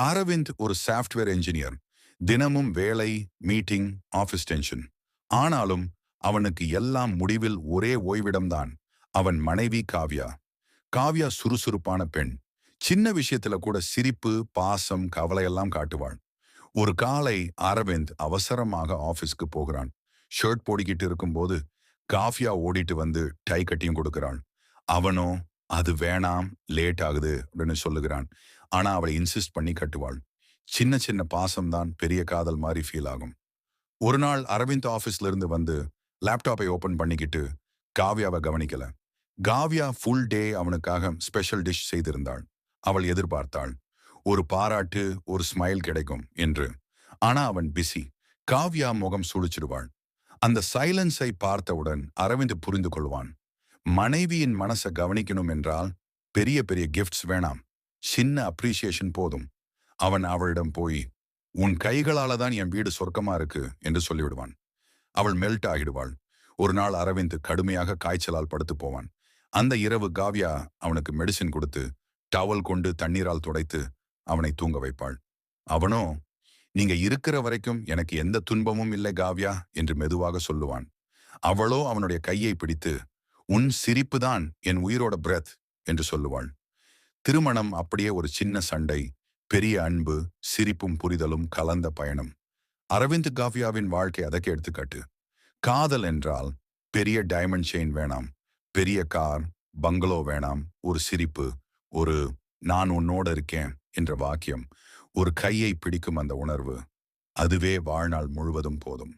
அரவிந்த் ஒரு software engineer. தினமும் வேலை மீட்டிங் ஆபீஸ் டென்ஷன். ஆனாலும் அவனுக்கு எல்லாம் முடிவில் ஒரே ஓய்விடம்தான். அவன் மனைவி காவ்யா. காவ்யா சுறுசுறுப்பான பெண். சின்ன விஷயத்துல கூட சிரிப்பு பாசம் கவலையெல்லாம் காட்டுவாள். ஒரு காலை அரவிந்த் அவசரமாக ஆபீஸ்க்கு போகிறான். ஷர்ட் போடிக்கிட்டு இருக்கும்போது காஃபியா ஓடிட்டு வந்து டை கட்டியும் கொடுக்கிறான் அவனோ அது வேணாம் லேட் ஆகுது அப்படின்னு சொல்லுகிறான். ஆனா அவளை இன்சிஸ்ட் பண்ணி கட்டுவாள். சின்ன சின்ன பாசம்தான் பெரிய காதல் மாதிரி ஃபீல் ஆகும். ஒரு நாள் அரவிந்த் ஆபீஸ்ல இருந்து வந்து லேப்டாப்பை ஓபன் பண்ணிக்கிட்டு காவ்யாவை கவனிக்கல. காவ்யா ஃபுல் டே அவனுக்காக ஸ்பெஷல் டிஷ் செய்திருந்தாள். அவள் எதிர்பார்த்தாள். ஒரு பாராட்டு ஒரு ஸ்மைல் கிடைக்கும் என்று. ஆனா அவன் பிஸி காவ்யா முகம் சுழிச்சிடுவாள் அந்த சைலன்ஸை பார்த்தவுடன் அரவிந்த் புரிந்து கொள்வான். மனைவியின் மனசை கவனிக்கணும் என்றால் பெரிய பெரிய கிஃப்ட்ஸ் வேணாம். சின்ன அப்ரிசியேஷன் போதும். அவன் அவளிடம் போய் உன் கைகளால தான் என் வீடு சொர்க்கமா இருக்கு என்று சொல்லிவிடுவான். அவள் மெல்ட் ஆகிடுவாள். ஒரு நாள் அரவிந்த் கடுமையாக காய்ச்சலால் படுத்து போவான். அந்த இரவு காவ்யா அவனுக்கு மெடிசின் கொடுத்து டவல் கொண்டு தண்ணீரால் துடைத்து அவனை தூங்க வைப்பாள். அவனோ நீங்க இருக்கிற வரைக்கும் எனக்கு எந்த துன்பமும் இல்லை காவ்யா என்று மெதுவாக சொல்லுவான். அவளோ அவனுடைய கையை பிடித்து உன் சிரிப்புதான் என் உயிரோட பிரத் என்று சொல்லுவாள். திருமணம் அப்படியே ஒரு சின்ன சண்டை பெரிய அன்பு சிரிப்பும் புரிதலும் கலந்த பயணம். அரவிந்த் காவ்யாவின் வாழ்க்கை அதற்கு எடுத்துக்காட்டு. காதல் என்றால் பெரிய டைமண்ட் செயின் வேணாம் பெரிய கார் பங்களோ வேணாம் ஒரு சிரிப்பு ஒரு நான் உன்னோட இருக்கேன் என்ற வாக்கியம் ஒரு கையை பிடிக்கும் அந்த உணர்வு அதுவே வாழ்நாள் முழுவதும் போதும்.